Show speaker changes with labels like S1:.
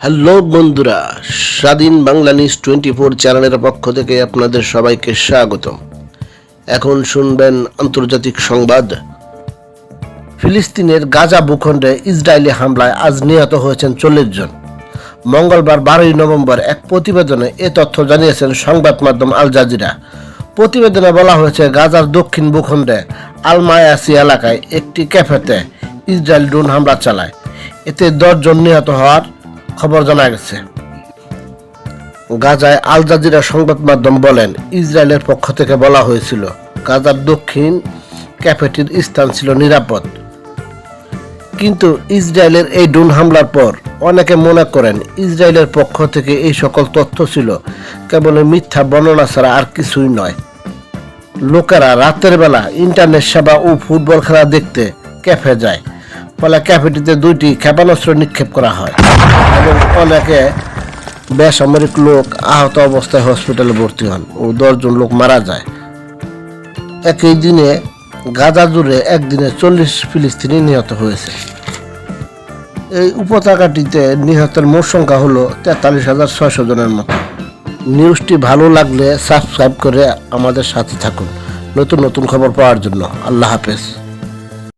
S1: Hello বন্ধুরা, স্বাধীন Bangla news twenty four চ্যানেলের পক্ষ থেকে আপনাদের সবাইকে স্বাগত এখন শুনবেন আন্তর্জাতিক সংবাদ। ফিলিস্তিনের গাজা ভূখণ্ডে ইসরায়েলি হামলায় আজ নিহত হয়েছেন চল্লিশ জন। মঙ্গলবার বারোই নভেম্বর এক প্রতিবেদনে এ তথ্য জানিয়েছেন সংবাদ মাধ্যম আল জাজিরা। প্রতিবেদনে বলা হয়েছে, গাজার দক্ষিণ ভূখণ্ডে আল মায়াসি এলাকায় একটি ক্যাফেতে ইসরায়েল ড্রোন হামলা চালায়। এতে দশজন নিহত হওয়ার খবর জানা গেছে। গাজায় আল জাজিরা সংবাদ মাধ্যম বলেন, ইসরায়েলের পক্ষ থেকে বলা হয়েছিল, গাজার দক্ষিণ ক্যাফেটির স্থান ছিল নিরাপদ। কিন্তু ইসরায়েলের এই ড্রোন হামলার পর অনেকে মনে করেন, ইসরায়েলের পক্ষ থেকে এই সকল তথ্য ছিল কেবল মিথ্যা বর্ণনা ছাড়া আর কিছুই নয়। লোকেরা রাতের বেলা ইন্টারনেট সেবা ও ফুটবল খেলা দেখতে ক্যাফে যায়। ফলে ক্যাফেটিতে দুইটি ক্ষেপণাস্ত্র নিক্ষেপ করা হয়। এবং অনেকে বেসামরিক লোক আহত অবস্থায় হসপিটালে ভর্তি হন ও দশজন লোক মারা যায়। একই দিনে গাজা জুড়ে একদিনে চল্লিশ ফিলিস্তিনি নিহত হয়েছে। এই উপত্যকাটিতে নিহতের মোট সংখ্যা হলো তেতাল্লিশ হাজার ছয়শো জনের মতো। নিউজটি ভালো লাগলে সাবস্ক্রাইব করে আমাদের সাথে থাকুন। নতুন নতুন খবর পাওয়ার জন্য আল্লাহ হাফেজ।